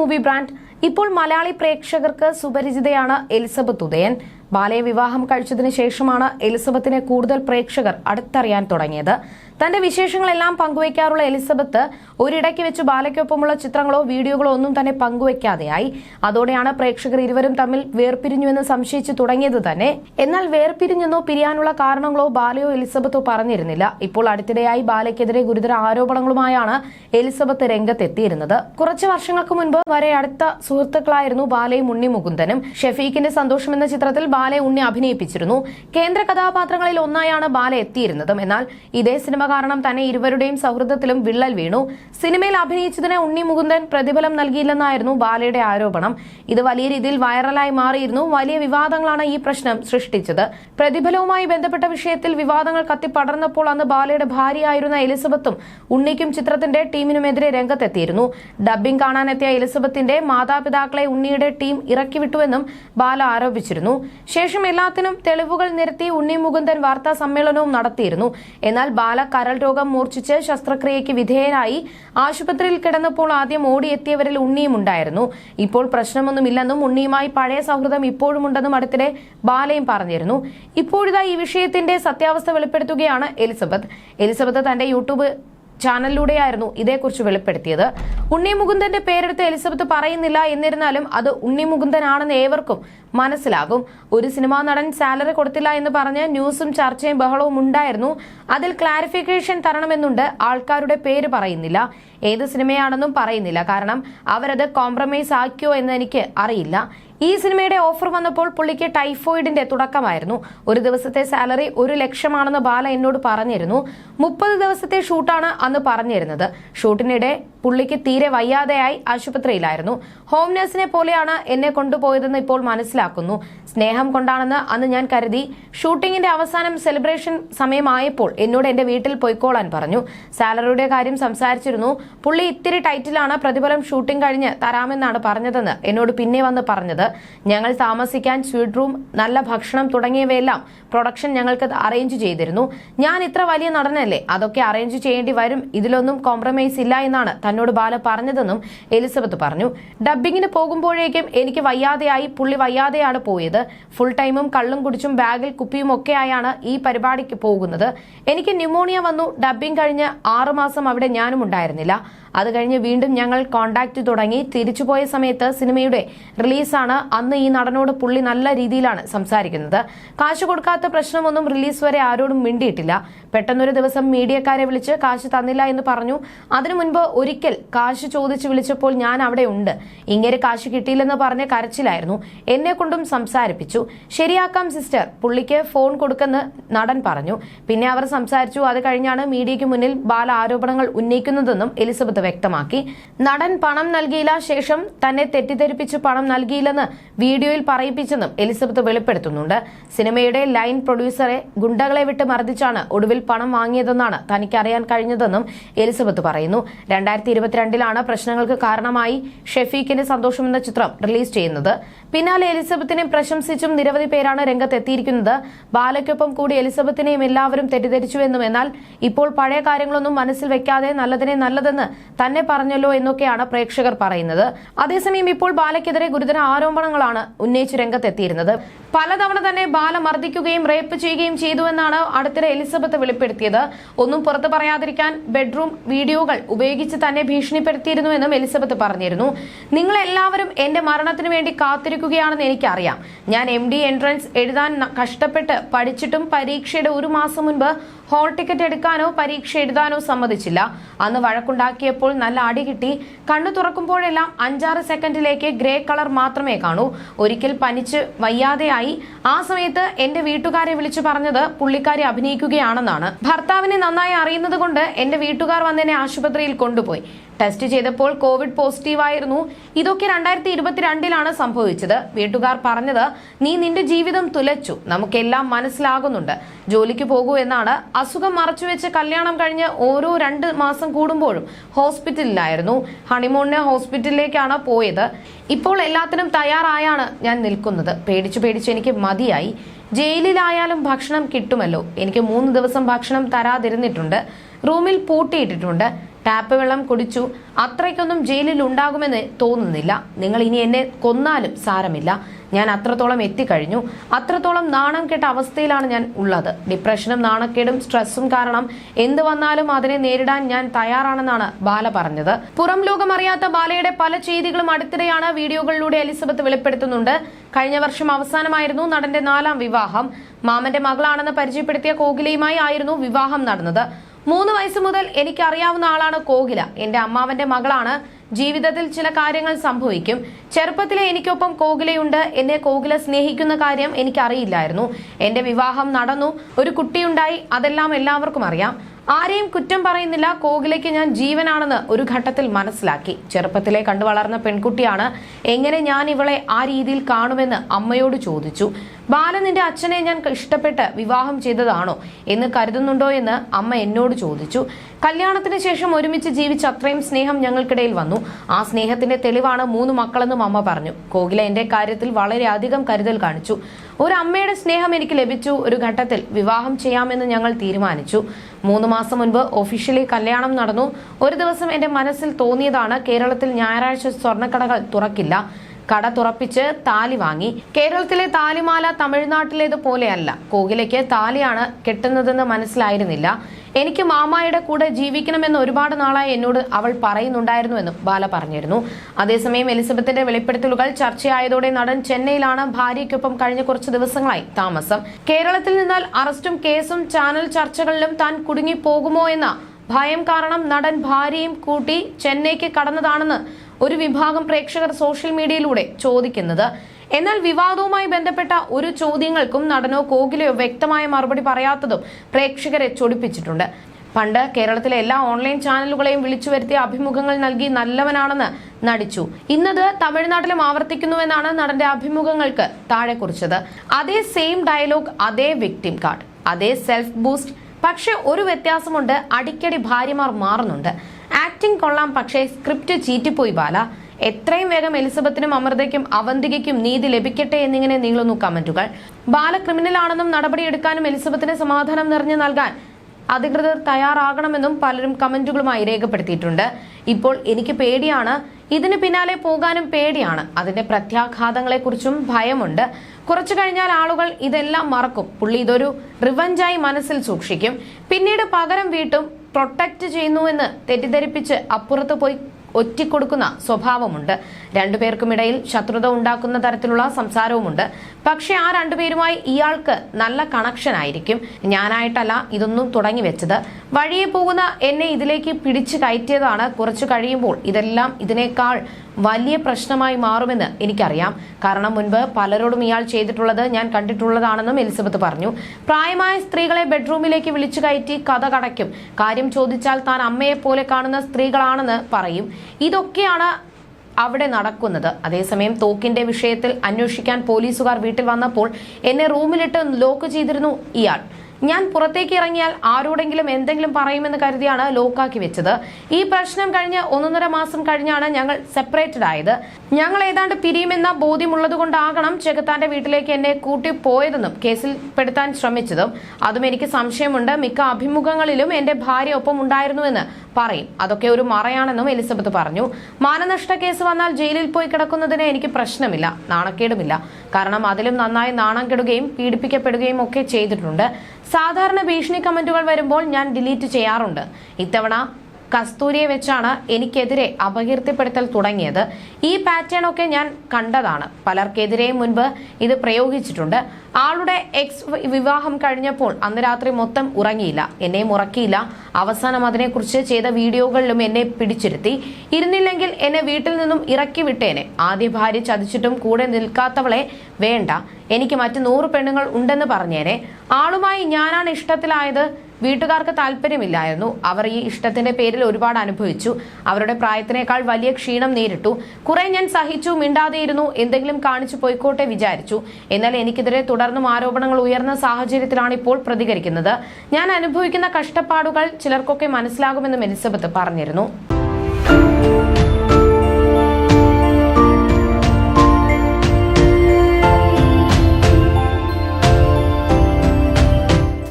Movie brand ഇപ്പോൾ മലയാളി പ്രേക്ഷകർക്ക് സുപരിചിതയാണ് Elizabeth Udayan. ബാലയെ വിവാഹം കഴിച്ചതിന് ശേഷമാണ് എലിസബത്തിനെ കൂടുതൽ പ്രേക്ഷകർ അടുത്തറിയാൻ തുടങ്ങിയത്. തന്റെ വിശേഷങ്ങളെല്ലാം പങ്കുവയ്ക്കാറുള്ള എലിസബത്ത് ഒരിടയ്ക്ക് വെച്ച് ബാലയ്ക്കൊപ്പമുള്ള ചിത്രങ്ങളോ വീഡിയോകളോ ഒന്നും തന്നെ പങ്കുവയ്ക്കാതെയായി. അതോടെയാണ് പ്രേക്ഷകർ ഇരുവരും തമ്മിൽ വേർപിരിഞ്ഞുവെന്ന് സംശയിച്ചു തുടങ്ങിയത് തന്നെ. എന്നാൽ വേർപിരിഞ്ഞെന്നോ പിരിയാനുള്ള കാരണങ്ങളോ ബാലയോ എലിസബത്തോ പറഞ്ഞിരുന്നില്ല. ഇപ്പോൾ അടുത്തിടെയായി ബാലയ്ക്കെതിരെ ഗുരുതര ആരോപണങ്ങളുമായാണ് എലിസബത്ത് രംഗത്തെത്തിയിരുന്നത്. കുറച്ച് വർഷങ്ങൾക്ക് മുൻപ് വരെ അടുത്ത സുഹൃത്തുക്കളായിരുന്നു ബാലയും ഉണ്ണി മുകുന്ദനും ഷെഫീഖിന്റെ സന്തോഷം എന്ന ചിത്രത്തിൽ ബാലയെ ഉണ്ണി അഭിനയിപ്പിച്ചിരുന്നു. കേന്ദ്ര കഥാപാത്രങ്ങളിൽ ഒന്നായാണ് ബാല എത്തിയിരുന്നതും. എന്നാൽ ഇതേ സിനിമ കാരണം തന്നെ ഇരുവരുടെയും സൗഹൃദത്തിലും വിള്ളൽ വീണു. സിനിമയിൽ അഭിനയിച്ചതിന് ഉണ്ണി മുകുന്ദൻ പ്രതിഫലം നൽകിയില്ലെന്നായിരുന്നു ബാലയുടെ ആരോപണം. ഇത് വലിയ രീതിയിൽ വൈറലായി മാറിയിരുന്നു. വലിയ വിവാദങ്ങളാണ് ഈ പ്രശ്നം സൃഷ്ടിച്ചത്. പ്രതിഫലവുമായി ബന്ധപ്പെട്ട വിഷയത്തിൽ വിവാദങ്ങൾ കത്തിപ്പടർന്നപ്പോൾ അന്ന് ബാലയുടെ ഭാര്യയായിരുന്ന എലിസബത്തും ഉണ്ണിക്കും ചിത്രത്തിന്റെ ടീമിനുമെതിരെ രംഗത്തെത്തിയിരുന്നു. ഡബ്ബിംഗ് കാണാനെത്തിയ എലിസബത്തിന്റെ മാതാപിതാക്കളെ ഉണ്ണിയുടെ ടീം ഇറക്കിവിട്ടുവെന്നും ബാല ആരോപിച്ചിരുന്നു. ശേഷം എല്ലാത്തിനും തെളിവുകൾ നിരത്തി ഉണ്ണി മുകുന്ദൻ വാർത്താ സമ്മേളനവും നടത്തിയിരുന്നു. എന്നാൽ ബാല കരൾ രോഗം മൂർച്ഛിച്ച് ശസ്ത്രക്രിയയ്ക്ക് വിധേയനായി ആശുപത്രിയിൽ കിടന്നപ്പോൾ ആദ്യം ഓടിയെത്തിയവരിൽ ഉണ്ണിയും ഉണ്ടായിരുന്നു. ഇപ്പോൾ പ്രശ്നമൊന്നുമില്ലെന്നും ഉണ്ണിയുമായി പഴയ സൗഹൃദം ഇപ്പോഴുമുണ്ടെന്നും അടുത്തിടെ ബാലയും പറഞ്ഞിരുന്നു. ഇപ്പോഴിതാ ഈ വിഷയത്തിന്റെ സത്യാവസ്ഥ വെളിപ്പെടുത്തുകയാണ് എലിസബത്ത്. എലിസബത്ത് തന്റെ യൂട്യൂബ് ചാനലിലൂടെയായിരുന്നു ഇതേക്കുറിച്ച് വെളിപ്പെടുത്തിയത്. ഉണ്ണി മുകുന്ദന്റെ പേരെടുത്ത് എലിസബത്ത് പറയുന്നില്ല എന്നിരുന്നാലും അത് ഉണ്ണി മുകുന്ദനാണെന്ന് ഏവർക്കും മനസ്സിലാകും. ഒരു സിനിമാ നടൻ സാലറി കൊടുത്തില്ല എന്ന് പറഞ്ഞ് ന്യൂസും ചർച്ചയും ബഹളവും ഉണ്ടായിരുന്നു. അതിൽ ക്ലാരിഫിക്കേഷൻ തരണമെന്നുണ്ട് ആൾക്കാരുടെ പേര് പറയുന്നില്ല. ഏത് സിനിമയാണെന്നും പറയുന്നില്ല. കാരണം അവരത് കോംപ്രമൈസ് ആക്കിയോ എന്ന് എനിക്ക് അറിയില്ല. ഈ സിനിമയുടെ ഓഫർ വന്നപ്പോൾ പുള്ളിക്ക് ടൈഫോയിഡിന്റെ തുടക്കമായിരുന്നു. ഒരു ദിവസത്തെ സാലറി ഒരു ലക്ഷമാണെന്ന് ബാല എന്നോട് പറഞ്ഞിരുന്നു. മുപ്പത് ദിവസത്തെ ഷൂട്ടാണ് അന്ന് പറഞ്ഞിരുന്നത്. ഷൂട്ടിനിടെ പുള്ളിക്ക് തീരെ വയ്യാതെയായി ആശുപത്രിയിലായിരുന്നു. ഹോം നഴ്സിനെ പോലെയാണ് എന്നെ കൊണ്ടുപോയതെന്ന് ഇപ്പോൾ മനസ്സിലാക്കുന്നു. സ്നേഹം കൊണ്ടാണെന്ന് അന്ന് ഞാൻ കരുതി. ഷൂട്ടിങ്ങിന്റെ അവസാനം സെലിബ്രേഷൻ സമയമായപ്പോൾ എന്നോട് എന്റെ വീട്ടിൽ പോയിക്കോളാൻ പറഞ്ഞു. സാലറിയുടെ കാര്യം സംസാരിച്ചിരുന്നു. പുള്ളി ഇത്തിരി ടൈറ്റിലാണ് പ്രതിഫലം ഷൂട്ടിംഗ് കഴിഞ്ഞ് തരാമെന്നാണ് പറഞ്ഞതെന്ന് എന്നോട് പിന്നെ വന്ന് പറഞ്ഞത്. ഞങ്ങൾ താമസിക്കാൻ സ്വീറ്റ് റൂം നല്ല ഭക്ഷണം തുടങ്ങിയവയെല്ലാം പ്രൊഡക്ഷൻ ഞങ്ങൾക്ക് അറേഞ്ച് ചെയ്തിരുന്നു. ഞാൻ ഇത്ര വലിയ നടനല്ലേ? അതൊക്കെ അറേഞ്ച് ചെയ്യേണ്ടി വരും. ഇതിലൊന്നും കോംപ്രമൈസ് ഇല്ല എന്നാണ് തന്നോട് ബാല പറഞ്ഞതെന്നും എലിസബത്ത് പറഞ്ഞു. ഡബ്ബിങ്ങിന് പോകുമ്പോഴേക്കും എനിക്ക് വയ്യാതെയായി പുള്ളി വയ്യാതെയാണ് പോയത്. ഫുൾ ടൈമും കള്ളും കുടിച്ചും ബാഗിൽ കുപ്പിയും ഒക്കെയായാണ് ഈ പരിപാടിക്ക് പോകുന്നത്. എനിക്ക് ന്യൂമോണിയ വന്നു. ഡബ്ബിംഗ് കഴിഞ്ഞ് ആറുമാസം അവിടെ ഞാനും ഉണ്ടായിരുന്നില്ല അത് കഴിഞ്ഞ് വീണ്ടും ഞങ്ങൾ കോണ്ടാക്ട് തുടങ്ങി. തിരിച്ചുപോയ സമയത്ത് സിനിമയുടെ റിലീസാണ് അന്ന് ഈ നടനോട് പുള്ളി നല്ല രീതിയിലാണ് സംസാരിക്കുന്നത്. കാശ് കൊടുക്കാത്ത പ്രശ്നമൊന്നും റിലീസ് വരെ ആരോടും മിണ്ടിയിട്ടില്ല. പെട്ടെന്നൊരു ദിവസം മീഡിയക്കാരെ വിളിച്ച് കാശ് തന്നില്ല എന്ന് പറഞ്ഞു. അതിനു മുൻപ് ഒരിക്കൽ കാശ് ചോദിച്ച് വിളിച്ചപ്പോൾ ഞാൻ അവിടെ ഉണ്ട്. ഇങ്ങനെ കാശ് കിട്ടിയില്ലെന്ന് പറഞ്ഞ് കരച്ചിലായിരുന്നു. എന്നെ കൊണ്ടും സംസാരിപ്പിച്ചു. ശരിയാക്കാം സിസ്റ്റർ. പുള്ളിക്ക് ഫോൺ കൊടുക്കെന്ന് നടൻ പറഞ്ഞു. പിന്നെ അവർ സംസാരിച്ചു. അത് കഴിഞ്ഞാണ് മീഡിയയ്ക്ക് മുന്നിൽ ബാല ആരോപണങ്ങൾ ഉന്നയിക്കുന്നതെന്നും എലിസബത്ത് വ്യക്തമാക്കി. നടൻ പണം നൽകിയില്ല. ശേഷം തന്നെ തെറ്റിദ്ധരിപ്പിച്ച് പണം നൽകിയില്ലെന്ന് വീഡിയോയിൽ പറയിപ്പിച്ചെന്നും എലിസബത്ത് വെളിപ്പെടുത്തുന്നുണ്ട്. സിനിമയുടെ ലൈൻ പ്രൊഡ്യൂസറെ ഗുണ്ടകളെ വിട്ട് മർദ്ദിച്ചാണ് ഒടുവിൽ പണം വാങ്ങിയതെന്നാണ് തനിക്ക് അറിയാൻ കഴിഞ്ഞതെന്നും എലിസബത്ത് പറയുന്നു. രണ്ടായിരത്തി ഇരുപത്തിരണ്ടിലാണ് പ്രശ്നങ്ങൾക്ക് കാരണമായി ഷെഫീഖിന്റെ സന്തോഷം എന്ന ചിത്രം റിലീസ് ചെയ്യുന്നത്. പിന്നാലെ എലിസബത്തിനെ പ്രശംസിച്ചും നിരവധി പേരാണ് രംഗത്തെത്തിയിരിക്കുന്നത്. ബാലയ്ക്കൊപ്പം കൂടി എലിസബത്തിനെയും എല്ലാവരും തെറ്റിദ്ധരിച്ചുവെന്നും എന്നാൽ ഇപ്പോൾ പഴയ കാര്യങ്ങളൊന്നും മനസ്സിൽ വെക്കാതെ നല്ലതിനെ നല്ലതെന്ന് തന്നെ പറഞ്ഞല്ലോ എന്നൊക്കെയാണ് പ്രേക്ഷകർ പറയുന്നത്. അതേസമയം ഇപ്പോൾ ബാലയ്ക്കെതിരെ ഗുരുതര ആരോപണങ്ങളാണ് ഉന്നയിച്ച് രംഗത്തെത്തിയിരുന്നത്. പലതവണ തന്നെ ബാല മർദ്ദിക്കുകയും റേപ്പ് ചെയ്യുകയും ചെയ്തുവെന്നാണ് അടുത്തിടെ എലിസബത്ത് വെളിപ്പെടുത്തിയത്. ഒന്നും പുറത്തു പറയാതിരിക്കാൻ ബെഡ്റൂം വീഡിയോകൾ ഉപയോഗിച്ച് തന്നെ ഭീഷണിപ്പെടുത്തിയിരുന്നുവെന്നും എലിസബത്ത് പറഞ്ഞിരുന്നു. നിങ്ങൾ എല്ലാവരും എന്റെ മരണത്തിന് വേണ്ടി കാത്തിരിക്കുകയാണെന്ന് എനിക്കറിയാം. ഞാൻ എം ഡി എൻട്രൻസ് എഴുതാൻ കഷ്ടപ്പെട്ട് പഠിച്ചിട്ടും പരീക്ഷയുടെ ഒരു മാസം മുൻപ് ഹോൾ ടിക്കറ്റ് എടുക്കാനോ പരീക്ഷ എഴുതാനോ സമ്മതിച്ചില്ല. അന്ന് വഴക്കുണ്ടാക്കിയപ്പോൾ നല്ല അടി കിട്ടി. കണ്ണു തുറക്കുമ്പോഴെല്ലാം അഞ്ചാറ് സെക്കൻഡിലേക്ക് ഗ്രേ കളർ മാത്രമേ കാണൂ. ഒരിക്കൽ പനിച്ച് വയ്യാതെയായി. ആ സമയത്ത് എന്റെ വീട്ടുകാരെ വിളിച്ചു പറഞ്ഞത് പുള്ളിക്കാരി അഭിനയിക്കുകയാണെന്നാണ്. ഭർത്താവിനെ നന്നായി അറിയുന്നത് കൊണ്ട് എന്റെ വീട്ടുകാർ വന്നെന്നെ ആശുപത്രിയിൽ കൊണ്ടുപോയി. ടെസ്റ്റ് ചെയ്തപ്പോൾ കോവിഡ് പോസിറ്റീവായിരുന്നു. ഇതൊക്കെ രണ്ടായിരത്തി ഇരുപത്തിരണ്ടിലാണ് സംഭവിച്ചത്. വീട്ടുകാർ പറഞ്ഞത് നീ നിന്റെ ജീവിതം തുലച്ചു. നമുക്കെല്ലാം മനസ്സിലാകുന്നുണ്ട്. ജോലിക്ക് പോകൂ എന്നാണ്. അസുഖം മറച്ചുവെച്ച് കല്യാണം കഴിഞ്ഞ് ഓരോ രണ്ട് മാസം കൂടുമ്പോഴും ഹോസ്പിറ്റലിലായിരുന്നു. ഹണിമൂണിന് ഹോസ്പിറ്റലിലേക്കാണ് പോയത്. ഇപ്പോൾ എല്ലാത്തിനും തയ്യാറായാണ് ഞാൻ നിൽക്കുന്നത്. പേടിച്ചു പേടിച്ച് എനിക്ക് മതിയായി. ജയിലിലായാലും ഭക്ഷണം കിട്ടുമല്ലോ. എനിക്ക് മൂന്ന് ദിവസം ഭക്ഷണം തരാതിരുന്നിട്ടുണ്ട്. റൂമിൽ പൂട്ടിയിട്ടിട്ടുണ്ട്. ടാപ്പ് വെള്ളം കുടിച്ചു. അത്രയ്ക്കൊന്നും ജയിലിൽ ഉണ്ടാകുമെന്ന് തോന്നുന്നില്ല. നിങ്ങൾ ഇനി എന്നെ കൊന്നാലും സാരമില്ല. ഞാൻ അത്രത്തോളം എത്തിക്കഴിഞ്ഞു. അത്രത്തോളം നാണം കെട്ട അവസ്ഥയിലാണ് ഞാൻ ഉള്ളത്. ഡിപ്രഷനും നാണക്കേടും സ്ട്രെസ്സും കാരണം എന്ത് വന്നാലും അതിനെ നേരിടാൻ ഞാൻ തയ്യാറാണെന്നാണ് ബാല പറഞ്ഞത്. പുറം ലോകം അറിയാത്ത ബാലയുടെ പല ചെയ്തികളും അടുത്തിടെയാണ് വീഡിയോകളിലൂടെ എലിസബത്ത് വെളിപ്പെടുത്തുന്നുണ്ട്. കഴിഞ്ഞ വർഷം അവസാനമായിരുന്നു നടന്റെ നാലാം വിവാഹം. മാമന്റെ മകളാണെന്ന് പരിചയപ്പെടുത്തിയ കോകിലയുമായി ആയിരുന്നു വിവാഹം നടന്നത്. മൂന്ന് വയസ്സ് മുതൽ എനിക്കറിയാവുന്ന ആളാണ് കോകില. എന്റെ അമ്മാവന്റെ മകളാണ്. ജീവിതത്തിൽ ചില കാര്യങ്ങൾ സംഭവിക്കും. ചെറുപ്പത്തിലെ എനിക്കൊപ്പം കോകിലയുണ്ട്. എന്നെ കോകില സ്നേഹിക്കുന്ന കാര്യം എനിക്കറിയില്ലായിരുന്നു. എന്റെ വിവാഹം നടന്നു. ഒരു കുട്ടിയുണ്ടായി. അതെല്ലാം എല്ലാവർക്കും അറിയാം. ആരെയും കുറ്റം പറയുന്നില്ല. കോകിലയ്ക്ക് ഞാൻ ജീവനാണെന്ന് ഒരു ഘട്ടത്തിൽ മനസ്സിലാക്കി. ചെറുപ്പത്തിലെ കണ്ടു വളർന്ന പെൺകുട്ടിയാണ്. എങ്ങനെ ഞാൻ ഇവളെ ആ രീതിയിൽ കാണുമെന്ന് അമ്മയോട് ചോദിച്ചു. ബാലൻ നിന്റെ അച്ഛനെ ഞാൻ ഇഷ്ടപ്പെട്ട് വിവാഹം ചെയ്തതാണോ എന്ന് കരുതുന്നുണ്ടോ എന്ന് അമ്മ എന്നോട് ചോദിച്ചു. കല്യാണത്തിന് ശേഷം ഒരുമിച്ച് ജീവിച്ച അത്രയും സ്നേഹം ഞങ്ങൾക്കിടയിൽ വന്നു. ആ സ്നേഹത്തിന്റെ തെളിവാണ് മൂന്ന് മക്കളെന്നും അമ്മ പറഞ്ഞു. കോകില എന്റെ കാര്യത്തിൽ വളരെയധികം കരുതൽ കാണിച്ചു. ഒരു അമ്മയുടെ സ്നേഹം എനിക്ക് ലഭിച്ചു. ഒരു ഘട്ടത്തിൽ വിവാഹം ചെയ്യാമെന്ന് ഞങ്ങൾ തീരുമാനിച്ചു. മൂന്ന് മാസം മുൻപ് ഒഫീഷ്യലി കല്യാണം നടന്നു. ഒരു ദിവസം എന്റെ മനസ്സിൽ തോന്നിയതാണ് കേരളത്തിൽ ഞായറാഴ്ച സ്വർണക്കടകൾ തുറക്കില്ല. കട തുറപ്പിച്ച് താലി വാങ്ങി. കേരളത്തിലെ താലിമാല തമിഴ്നാട്ടിലേത് പോലെയല്ല. കോകിലയ്ക്ക് താലിയാണ് കെട്ടുന്നതെന്ന് മനസ്സിലായിരുന്നില്ല. എനിക്ക് മാമായുടെ കൂടെ ജീവിക്കണമെന്ന് ഒരുപാട് നാളായി എന്നോട് അവൾ പറയുന്നുണ്ടായിരുന്നു പറയുന്നുണ്ടായിരുന്നുവെന്നും ബാല പറഞ്ഞിരുന്നു. അതേസമയം എലിസബത്തിന്റെ വെളിപ്പെടുത്തലുകൾ ചർച്ചയായതോടെ നടൻ ചെന്നൈയിലാണ് ഭാര്യയ്ക്കൊപ്പം കഴിഞ്ഞ കുറച്ച് ദിവസങ്ങളായി താമസം. കേരളത്തിൽ നിന്നാൽ അറസ്റ്റും കേസും ചാനൽ ചർച്ചകളിലും താൻ കുടുങ്ങി പോകുമോ എന്ന ഭയം കാരണം നടൻ ഭാര്യയും കൂട്ടി ചെന്നൈക്ക് കടന്നതാണെന്ന് ഒരു വിഭാഗം പ്രേക്ഷകർ സോഷ്യൽ മീഡിയയിലൂടെ ചോദിക്കുന്നത്. എന്നാൽ വിവാദവുമായി ബന്ധപ്പെട്ട ഒരു ചോദ്യങ്ങൾക്കും നടനോ കോകിലയോ വ്യക്തമായ മറുപടി പറയാത്തതും പ്രേക്ഷകരെ ചൊടിപ്പിച്ചിട്ടുണ്ട്. പണ്ട് കേരളത്തിലെ എല്ലാ ഓൺലൈൻ ചാനലുകളെയും വിളിച്ചു വരുത്തിയ അഭിമുഖങ്ങൾ നൽകി നല്ലവനാണെന്ന് നടിച്ചു. ഇന്നത് തമിഴ്നാട്ടിലും ആവർത്തിക്കുന്നുവെന്നാണ് നടന്റെ അഭിമുഖങ്ങൾക്ക് താഴെ കുറിച്ചത്. അതേ സെയിം ഡയലോഗ് അതേ വിക്ടിം കാർഡ് അതേ സെൽഫ് ബൂസ്റ്റ് പക്ഷെ ഒരു വ്യത്യാസമുണ്ട് അടിക്കടി ഭാര്യമാർ മാറുന്നുണ്ട്. ആക്ടിംഗ് കൊള്ളാം പക്ഷേ സ്ക്രിപ്റ്റ് ചീറ്റിപ്പോയി ബാല. എത്രയും വേഗം എലിസബത്തിനും അമൃതയ്ക്കും അവന്തികയ്ക്കും നീതി ലഭിക്കട്ടെ എന്നിങ്ങനെ നീളുന്നു കമന്റുകൾ. ബാല ക്രിമിനലാണെന്നും നടപടിയെടുക്കാനും എലിസബത്തിന് സമാധാനം നിറഞ്ഞു നൽകാൻ അധികൃതർ തയ്യാറാകണമെന്നും പലരും കമന്റുകളുമായി രേഖപ്പെടുത്തിയിട്ടുണ്ട്. ഇപ്പോൾ എനിക്ക് പേടിയാണ്. ഇതിന് പിന്നാലെ പോകാനും പേടിയാണ്. അതിന്റെ പ്രത്യാഘാതങ്ങളെക്കുറിച്ചും ഭയമുണ്ട്. കുറച്ചു കഴിഞ്ഞാൽ ആളുകൾ ഇതെല്ലാം മറക്കും. പുള്ളി ഇതൊരു റിവഞ്ചായി മനസ്സിൽ സൂക്ഷിക്കും. പിന്നീട് പകരം വീട്ടും പ്രൊട്ടക്ട് ചെയ്യുന്നുവെന്ന് തെറ്റിദ്ധരിപ്പിച്ച് അപ്പുറത്ത് പോയി ഒറ്റിക്കൊടുക്കുന്ന സ്വഭാവമുണ്ട്. രണ്ടുപേർക്കുമിടയിൽ ശത്രുത ഉണ്ടാക്കുന്ന തരത്തിലുള്ള സംസാരവുമുണ്ട്. പക്ഷെ ആ രണ്ടുപേരുമായി ഇയാൾക്ക് നല്ല കണക്ഷൻ ആയിരിക്കും. ഞാനായിട്ടല്ല ഇതൊന്നും തുടങ്ങി വെച്ചത്. വഴിയെ പോകുന്ന എന്നെ ഇതിലേക്ക് പിടിച്ചു കയറ്റിയതാണ്. കുറച്ചു കഴിയുമ്പോൾ ഇതെല്ലാം ഇതിനേക്കാൾ വലിയ പ്രശ്നമായി മാറുമെന്ന് എനിക്കറിയാം. കാരണം മുൻപ് പലരോടും ഇയാൾ ചെയ്തിട്ടുള്ളത് ഞാൻ കണ്ടിട്ടുള്ളതാണെന്നും എലിസബത്ത് പറഞ്ഞു. പ്രായമായ സ്ത്രീകളെ ബെഡ്റൂമിലേക്ക് വിളിച്ചു കയറ്റി കഥ കടയ്ക്കും. കാര്യം ചോദിച്ചാൽ താൻ അമ്മയെ പോലെ കാണുന്ന സ്ത്രീകളാണെന്ന് പറയും. ഇതൊക്കെയാണ് അവിടെ നടക്കുന്നത്. അതേസമയം തോക്കിന്റെ വിഷയത്തിൽ അന്വേഷിക്കാൻ പോലീസുകാർ വീട്ടിൽ വന്നപ്പോൾ എന്നെ റൂമിലിട്ട് ലോക്ക് ചെയ്തിരുന്നു ഇയാൾ. ഞാൻ പുറത്തേക്ക് ഇറങ്ങിയാൽ ആരോടെങ്കിലും എന്തെങ്കിലും പറയുമെന്ന് കരുതിയാണ് ലോക്കാക്കി വെച്ചത്. ഈ പ്രശ്നം കഴിഞ്ഞ് ഒന്നൊന്നര മാസം കഴിഞ്ഞാണ് ഞങ്ങൾ സെപ്പറേറ്റഡ് ആയത്. ഞങ്ങൾ ഏതാണ്ട് പിരിയുമെന്ന ബോധ്യമുള്ളതുകൊണ്ടാകണം ചെകുത്താന്റെ വീട്ടിലേക്ക് എന്നെ കൂട്ടി പോയതെന്നും കേസിൽ പെടുത്താൻ ശ്രമിച്ചതും. അതും എനിക്ക് സംശയമുണ്ട്. മിക്ക അഭിമുഖങ്ങളിലും എന്റെ ഭാര്യ ഒപ്പം ഉണ്ടായിരുന്നുവെന്ന് പറയും. അതൊക്കെ ഒരു മറയാണെന്നും എലിസബത്ത് പറഞ്ഞു. മാനനഷ്ട കേസ് വന്നാൽ ജയിലിൽ പോയി കിടക്കുന്നതിന് എനിക്ക് പ്രശ്നമില്ല നാണക്കേടുമില്ല. കാരണം അതിലും നന്നായി നാണം കെടുകയും പീഡിപ്പിക്കപ്പെടുകയും ഒക്കെ ചെയ്തിട്ടുണ്ട്. സാധാരണ ഭീഷണി കമന്റുകൾ വരുമ്പോൾ ഞാൻ ഡിലീറ്റ് ചെയ്യാറുണ്ട്. ഇത്തവണ കസ്തൂരിയെ വെച്ചാണ് എനിക്കെതിരെ അപകീർത്തിപ്പെടുത്തൽ തുടങ്ങിയത്. ഈ പാറ്റേൺ ഒക്കെ ഞാൻ കണ്ടതാണ്. പലർക്കെതിരെയും മുൻപ് ഇത് പ്രയോഗിച്ചിട്ടുണ്ട്. ആളുടെ എക്സ് വിവാഹം കഴിഞ്ഞപ്പോൾ അന്ന് രാത്രി മൊത്തം ഉറങ്ങിയില്ല. എന്നെ ഉറക്കിയില്ല അവസാനം അതിനെക്കുറിച്ച് ചെയ്ത വീഡിയോകളിലും എന്നെ പിടിച്ചിരുത്തി. ഇരുന്നില്ലെങ്കിൽ എന്നെ വീട്ടിൽ നിന്നും ഇറക്കി വിട്ടേനെ. ആദ്യ ഭാര്യ ചതിച്ചിട്ടും കൂടെ നിൽക്കാത്തവളെ വേണ്ട. എനിക്ക് മറ്റു നൂറ് പെണ്ണുങ്ങൾ ഉണ്ടെന്ന് പറഞ്ഞേനെ. ആളുമായി ഞാനാണ് ഇഷ്ടത്തിലായത്. വീട്ടുകാർക്ക് താല്പര്യമില്ലായിരുന്നു. അവർ ഈ ഇഷ്ടത്തിന്റെ പേരിൽ ഒരുപാട് അനുഭവിച്ചു. അവരുടെ പ്രായത്തിനേക്കാൾ വലിയ ക്ഷീണം നേരിട്ടു. കുറെ ഞാൻ സഹിച്ചു മിണ്ടാതെയിരുന്നു എന്തെങ്കിലും കാണിച്ചു പോയിക്കോട്ടെ വിചാരിച്ചു. എന്നാൽ എനിക്കെതിരെ തുടർന്നും ആരോപണങ്ങൾ ഉയർന്ന സാഹചര്യത്തിലാണ് ഇപ്പോൾ പ്രതികരിക്കുന്നത്. ഞാൻ അനുഭവിക്കുന്ന കഷ്ടപ്പാടുകൾ ചിലർക്കൊക്കെ മനസ്സിലാകുമെന്നും എലിസബത്ത് പറഞ്ഞിരുന്നു.